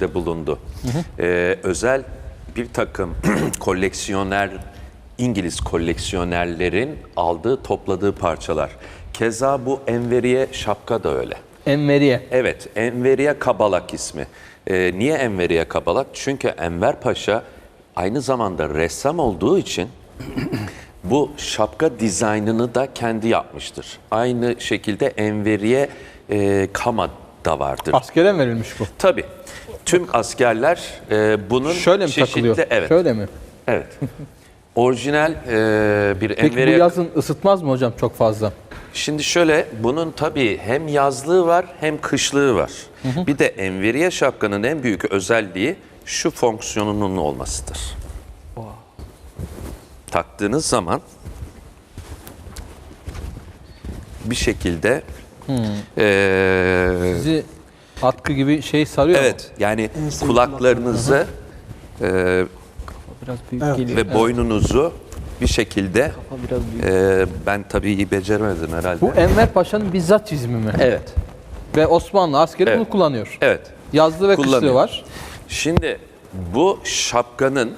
de bulundu. Ee, özel bir takım koleksiyoner, İngiliz koleksiyonerlerin aldığı, topladığı parçalar. Keza bu Enveriye şapka da öyle. Enveriye. Evet, Enveriye Kabalak ismi. Ee, niye Enveriye Kabalak? Çünkü Enver Paşa aynı zamanda ressam olduğu için bu şapka dizaynını da kendi yapmıştır. Aynı şekilde Enveriye e, Kama da vardır. Askere mi verilmiş bu? Tabii. Tüm askerler e, bunun Şöyle mi çeşitli, takılıyor? Evet. Şöyle mi? Evet. Orijinal e, bir Peki Enveriye. bu yazın ısıtmaz mı hocam çok fazla? Şimdi şöyle bunun tabii hem yazlığı var hem kışlığı var. Bir de Enveriye şapkanın en büyük özelliği şu fonksiyonunun olmasıdır. Taktığınız zaman bir şekilde e, Sizi atkı gibi şey sarıyor mu? evet yani kulaklarınızı e, Biraz büyük geliyor. ve boynunuzu bir şekilde biraz büyük. e, ben tabii iyi beceremedim herhalde. Bu Enver Paşa'nın bizzat çizimi mi? evet. Ve Osmanlı askeri Evet. bunu kullanıyor. Evet. Yazlı ve Kullanıyor. var. Şimdi bu şapkanın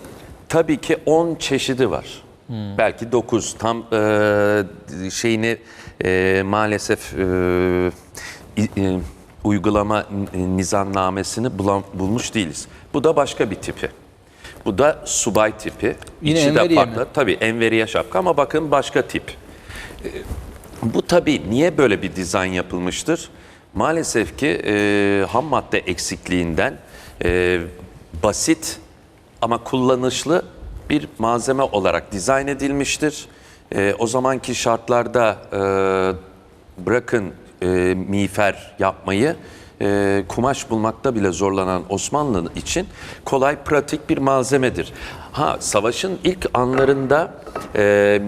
tabii ki 10 çeşidi var. Belki 9 tam e, şeyini e, maalesef e, e, uygulama nizamnamesini bulam, bulmuş değiliz. Bu da başka bir tipi. Bu da subay tipi. Yine İçi de enveriye farklı. mi? Tabii enveriye şapka ama bakın başka tip. Bu tabii niye böyle bir dizayn yapılmıştır? Maalesef ki e, ham madde eksikliğinden e, basit ama kullanışlı bir malzeme olarak dizayn edilmiştir. E, o zamanki şartlarda e, bırakın e, miğfer yapmayı, e, kumaş bulmakta bile zorlanan Osmanlı için kolay pratik bir malzemedir. Ha savaşın ilk anlarında e,